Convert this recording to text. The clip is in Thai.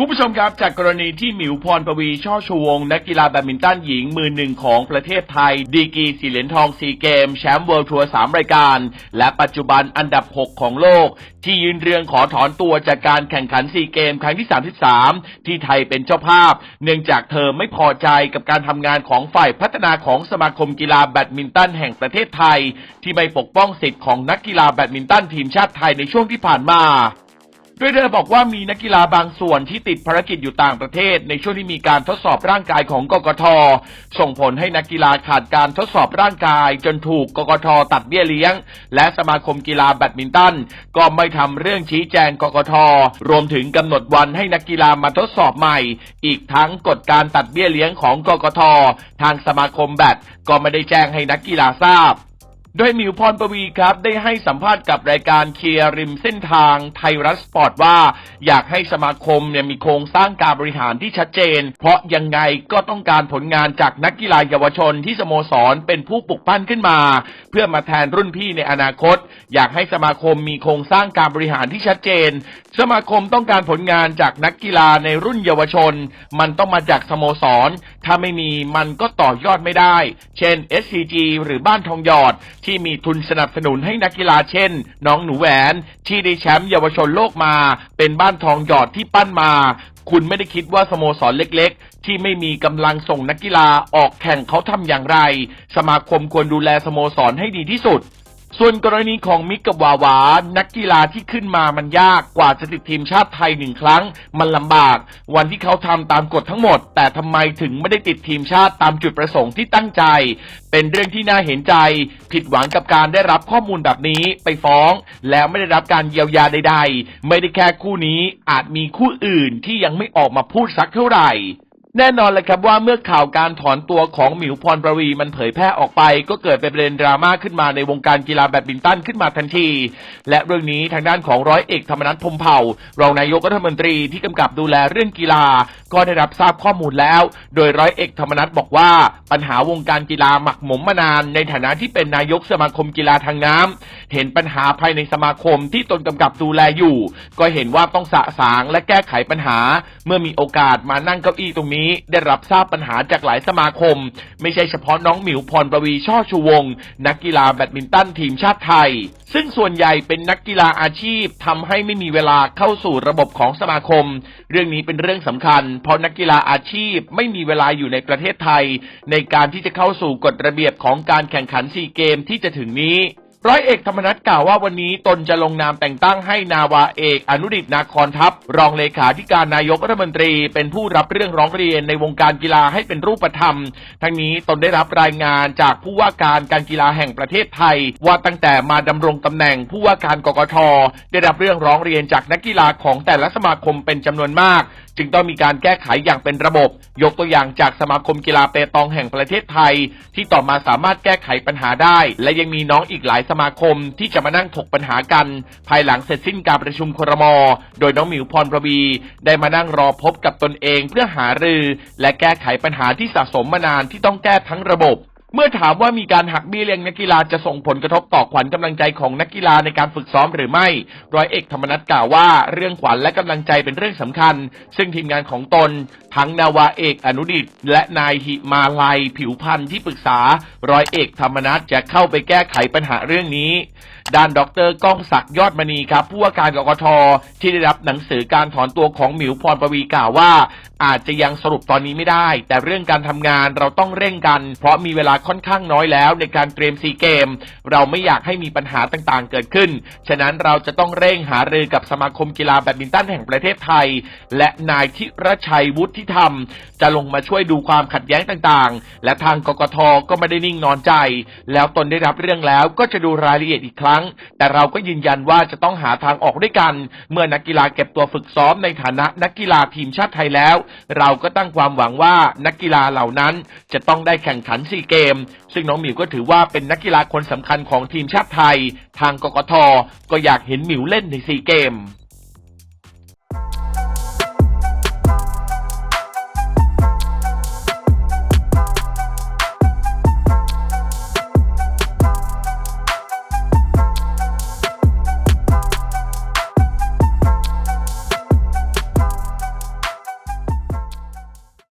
คุณผู้ชมครับจากกรณีที่หมิวพรปวีช่อชวง นักกีฬาแบดมินตันหญิงมือหนึ่งของประเทศไทย ดีกีสี่เหรียญทองซีเกม แชมป์เวิลด์ทัวร์สามรายการ และปัจจุบันอันดับ 6 ของโลก ที่ยืนเรืองขอถอนตัวจากการแข่งขันซีเกม ครั้งที่ 33 ที่ไทยเป็นเจ้าภาพ เนื่องจากเธอไม่พอใจกับการทำงานของฝ่ายพัฒนาของสมาคมกีฬาแบดมินตันแห่งประเทศไทย ที่ไม่ปกป้องสิทธิ์ของนักกีฬาแบดมินตันทีมชาติไทยในช่วงที่ผ่านมา โดยเธอบอกว่ามีนักกีฬาบางส่วนที่ติดภารกิจอยู่ต่างประเทศ ในช่วงที่มีการทดสอบร่างกายของกกท ส่งผลให้นักกีฬาขาดการทดสอบร่างกาย จนถูกกกท ตัดเบี้ยเลี้ยง และสมาคมกีฬาแบดมินตัน ก็ไม่ทำเรื่องชี้แจงกกท รวมถึงกำหนดวันให้นักกีฬามาทดสอบใหม่ อีกทั้งกฎการตัดเบี้ยเลี้ยงของกกท ทางสมาคมแบดก็ไม่ได้แจ้งให้นักกีฬาทราบ โดยมิวพรปวีครับได้ให้สัมภาษณ์กับรายการเคลียร์ริมเส้นทางไทยรัฐสปอร์ตว่า อยากให้สมาคมเนี่ยมีโครงสร้างการบริหารที่ชัดเจน เพราะยังไงก็ต้องการผลงานจากนักกีฬาเยาวชนที่สโมสรเป็นผู้ปลุกปั้นขึ้นมา เพื่อมาแทนรุ่นพี่ในอนาคต อยากให้สมาคมมีโครงสร้างการบริหารที่ชัดเจน สมาคมต้องการผลงานจากนักกีฬาในรุ่นเยาวชน มันต้องมาจากสโมสร ถ้าไม่มีมันก็ต่อยอดไม่ได้ เช่น SCG หรือบ้านทองหยอดทที่มีทุนสนับสนุนให้นักกีฬาเช่น น้องหนูแหวน ที่ได้แชมป์เยาวชนโลกมา เป็นบ้านทองหยอดที่ปั้นมา คุณไม่ได้คิดว่าสโมสรเล็กๆ ที่ไม่มีกำลังส่งนักกีฬาออกแข่งเขาทำอย่างไร สมาคมควรดูแลสโมสรให้ดีที่สุด ส่วนกรณีของมิกกับวาวา นักกีฬาที่ขึ้นมามันยากกว่าจะติดทีมชาติไทยหนึ่งครั้ง มันลำบาก วันที่เขาทำตามกฎทั้งหมด แต่ทำไมถึงไม่ได้ติดทีมชาติตามจุดประสงค์ที่ตั้งใจ เป็นเรื่องที่น่าเห็นใจ ผิดหวังกับการได้รับข้อมูลแบบนี้ไปฟ้อง แล้วไม่ได้รับการเยียวยาใด ๆ ไม่ได้แค่คู่นี้อาจมีคู่อื่นที่ยังไม่ออกมาพูดสักเท่าไหร่ แน่นอนเลยครับว่าเมื่อข่าวการถอนตัวของหมิวพรประวีมันเผยแพร่ออกไป ก็เกิดเป็นประเด็นดราม่าขึ้นมาในวงการกีฬาแบดมินตันขึ้นมาทันที และเรื่องนี้ทางด้านของร้อยเอกธรรมนัฐพมเผ่ารองนายกรัฐมนตรีที่กำกับดูแลเรื่องกีฬา ก็ได้รับทราบข้อมูลแล้ว โดยร้อยเอกธรรมนัฐบอกว่าปัญหาวงการกีฬาหมักหมมมานาน ในฐานะที่เป็นนายกสมาคมกีฬาทางน้ำเห็นปัญหาภายในสมาคมที่ตนกำกับดูแลอยู่ ก็เห็นว่าต้องสะสางและแก้ไขปัญหา เมื่อมีโอกาสมานั่งเก้าอี้ตรงนี้ได้รับทราบปัญหาจากหลายสมาคม ไม่ใช่เฉพาะน้องหมิวพรประวีช่อชูวง นักกีฬาแบดมินตันทีมชาติไทย ซึ่งส่วนใหญ่เป็นนักกีฬาอาชีพทำให้ไม่มีเวลาเข้าสู่ระบบของสมาคม เรื่องนี้เป็นเรื่องสำคัญ เพราะนักกีฬาอาชีพไม่มีเวลาอยู่ในประเทศไทย ในการที่จะเข้าสู่กฎระเบียบของการแข่งขันซีเกมที่จะถึงนี้ ร้อยเอกธรรมนัฐกล่าวว่าวันนี้ตนจะลงนามแต่งตั้งให้นาวาเอก อนุดิตนาคอนทัพ รองเลขาธิการนายกรัฐมนตรี เป็นผู้รับเรื่องร้องเรียนในวงการกีฬาให้เป็นรูปธรรม ทั้งนี้ตนได้รับรายงานจากผู้ว่าการการกีฬาแห่งประเทศไทย ว่าตั้งแต่มาดำรงตำแหน่งผู้ว่าการกกทได้รับเรื่องร้องเรียนจากนักกีฬาของแต่ละสมาคมเป็นจำนวนมาก จึงต้องมีการแก้ไขอย่างเป็นระบบ ยกตัวอย่างจากสมาคมกีฬาเปตองแห่งประเทศไทย ที่ต่อมาสามารถแก้ไขปัญหาได้ และยังมีน้องอีกหลายสมาคมที่จะมานั่งถกปัญหากัน ภายหลังเสร็จสิ้นการประชุมครม โดยน้องหมิวพรประวี ได้มานั่งรอพบกับตนเองเพื่อหารือ และแก้ไขปัญหาที่สะสมมานานที่ต้องแก้ทั้งระบบ เมื่อถามว่ามีการหักเบี้ยเลี้ยงนักกีฬาจะส่งผลกระทบต่อขวัญกำลังใจของนักกีฬาในการฝึกซ้อมหรือไม่ ร้อยเอกธรรมนัฐกล่าวว่าเรื่องขวัญและกำลังใจเป็นเรื่องสำคัญ ซึ่งทีมงานของตน ทั้งนาวาเอกอนุดิต และนายหิมาลัย ผิวพันธ์ที่ปรึกษา ร้อยเอกธรรมนัฐจะเข้าไปแก้ไขปัญหาเรื่องนี้ ด้านดรก้องศักดิ์ยอดมณีครับ ผู้ว่าการกกทที่ได้รับหนังสือการถอนตัวของหมิวพรปวีกล่าวว่า อาจจะยังสรุปตอนนี้ไม่ได้ แต่เรื่องการทำงานเราต้องเร่งกัน เพราะมีเวลาค่อนข้างน้อยแล้วในการเตรียมซีเกม เราไม่อยากให้มีปัญหาต่างๆ เกิดขึ้น ฉะนั้นเราจะต้องเร่งหารือกับสมาคมกีฬาแบดมินตันแห่งประเทศไทย และนายทิรชัยวุฒิธรรม จะลงมาช่วยดูความขัดแย้งต่างๆ และทางกกทก็ไม่ได้นิ่งนอนใจ แล้วตนได้รับเรื่องแล้วก็จะดูรายละเอียดอีกครั้ง แต่เราก็ยืนยันว่าจะต้องหาทางออกด้วยกัน เมื่อนักกีฬาเก็บตัวฝึกซ้อมในฐานะนักกีฬาทีมชาติไทยแล้ว เราก็ตั้งความหวังว่านักกีฬาเหล่านั้นจะต้องได้แข่งขันซีเกมม ซึ่งน้องหมิวก็ถือว่าเป็นนักกีฬาคนสำคัญของทีมชาติไทย ทางกกทก็อยากเห็นหมิวเล่นในซีเกม